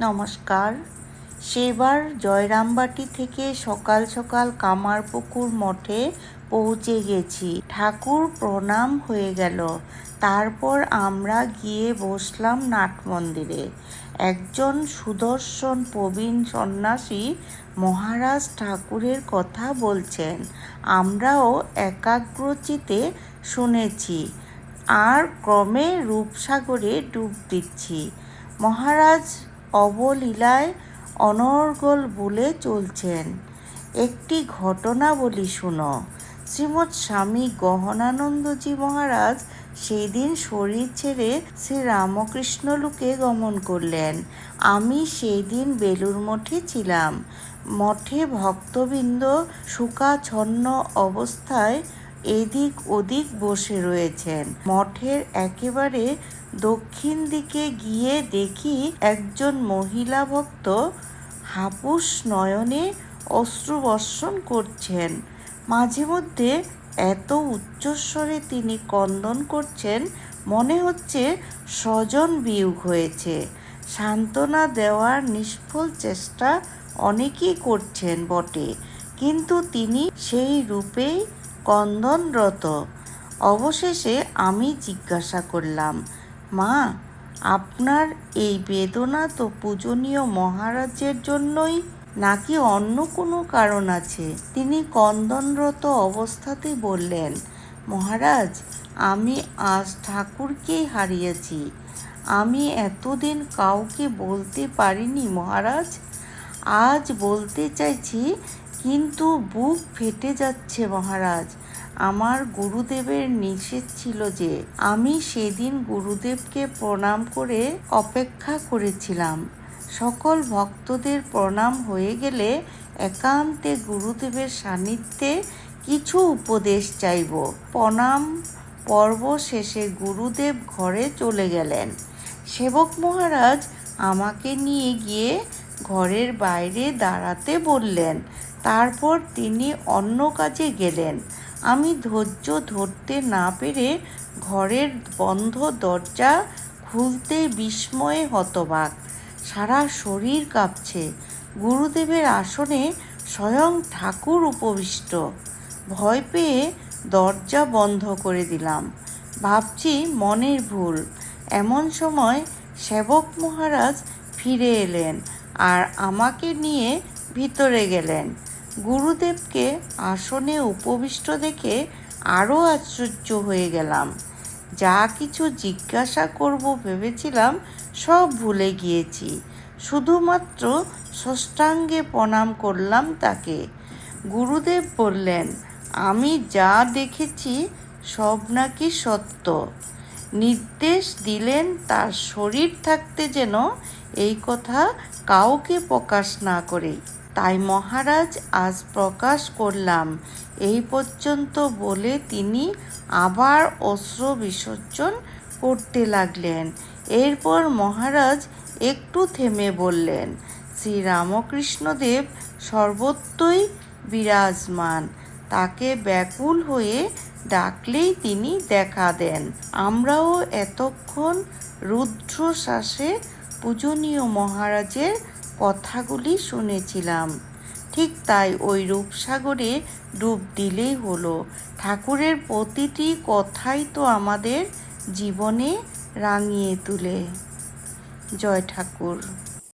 নমস্কার। সেবার জয়রামবাটি থেকে সকাল সকাল কামারপুকুর মঠে পৌঁছে গেছি। ঠাকুর প্রণাম হয়ে গেল। তারপর আমরা গিয়ে বসলাম নাট মন্দিরে। একজন সুদর্শন প্রবীণ সন্ন্যাসী মহারাজ ঠাকুরের কথা বলছেন। আমরাও একাগ্রচিতে শুনেছি। আর ক্রমে রূপসাগরে ডুব দিচ্ছি। মহারাজ অবলীলায় অনর্গল বলে চলছেন। একটি ঘটনা বলি শুনো। শ্রীমৎ স্বামী গহনানন্দজি মহারাজ সেই দিন শরীর ছেড়ে শ্রী রামকৃষ্ণ লোকে গমন করলেন। আমি সেই দিন বেলুর মঠে ছিলাম। মঠে ভক্তবৃন্দ শুকাছন্ন অবস্থায় এদিক ওদিক বসে রয়েছেন। মঠের একেবারে দক্ষিণ দিকে গিয়ে দেখি একজন মহিলা ভক্ত হাপুস নয়নে অশ্রুবর্ষণ করছেন। মাঝে মধ্যে এত উচ্চস্বরে তিনি কন্দন করছেন, মনে হচ্ছে স্বজন বিয়োগ হয়েছে। সান্ত্বনা দেওয়ার নিষ্ফল চেষ্টা অনেকেই করছেন বটে, কিন্তু তিনি সেই রূপেই কন্দনরত অবশেষে আমি জিজ্ঞাসা করলাম, মা, আপনার এই বেদনা তো পূজনীয় মহারাজের জন্যই নাকি অন্য কোনো কারণ আছে? তিনি কন্দনরত অবস্থাতেই বললেন, মহারাজ, আমি আজ ঠাকুরকেই হারিয়েছি। আমি এতদিন কাউকে বলতে পারিনি মহারাজ। আজ বলতে চাইছি কিন্তু বুক ফেটে যাচ্ছে মহারাজ। আমার গুরুদেবের নিষেধ ছিল যে, আমি সেদিন গুরুদেবকে প্রণাম করে অপেক্ষা করেছিলাম। সকল ভক্তদের প্রণাম হয়ে গেলে একান্তে গুরুদেবের সান্নিধ্যে কিছু উপদেশ চাইব। প্রণাম পর্ব শেষে গুরুদেব ঘরে চলে গেলেন। সেবক মহারাজ আমাকে নিয়ে গিয়ে ঘরের বাইরে দাঁড়াতে বললেন তারপর তিনি অন্য কাজে গেলেন। আমি ধৈর্য ধরতে না পেরে ঘরের বন্ধ দরজা খুলতে বিস্ময়ে হতবাক। সারা শরীর কাঁপছে। গুরুদেবের আসনে স্বয়ং ঠাকুর উপবিষ্ট। ভয় পেয়ে দরজা বন্ধ করে দিলাম। ভাবছি মনের ভুল। এমন সময় সেবক মহারাজ ফিরে এলেন আর আমাকে নিয়ে ভিতরে গেলেন। গুরুদেবকে আসনে উপবিষ্ট দেখে আরও আশ্চর্য হয়ে গেলাম। যা কিছু জিজ্ঞাসা করব ভেবেছিলাম সব ভুলে গিয়েছি। শুধুমাত্র ষষ্ঠাঙ্গে প্রণাম করলাম তাকে। গুরুদেব বললেন, আমি যা দেখেছি সব নাকি সত্য। নির্দেশ দিলেন তার শরীর থাকতে যেন এই কথা কাউকে প্রকাশ না করে। তাই মহারাজ আজ প্রকাশ করলাম। এই পর্যন্ত বলে তিনি আবার অস্ত্র বিসর্জন করতে লাগলেন। এরপর মহারাজ একটু থেমে বললেন শ্রী রামকৃষ্ণদেব সর্বত্রই বিরাজমান। তাকে ব্যাকুল হয়ে ডাকলেই তিনি দেখা দেন। আমরাও এতক্ষণ রুদ্রশ্বাসে পূজনীয় মহারাজের কথাগুলি শুনেছিলাম। ঠিক তাই ওই রূপসাগরে ডুব দিলেই হলো। ঠাকুরের প্রতিটি কথাই তো আমাদের জীবনে রাঙিয়ে তুলে। জয় ঠাকুর।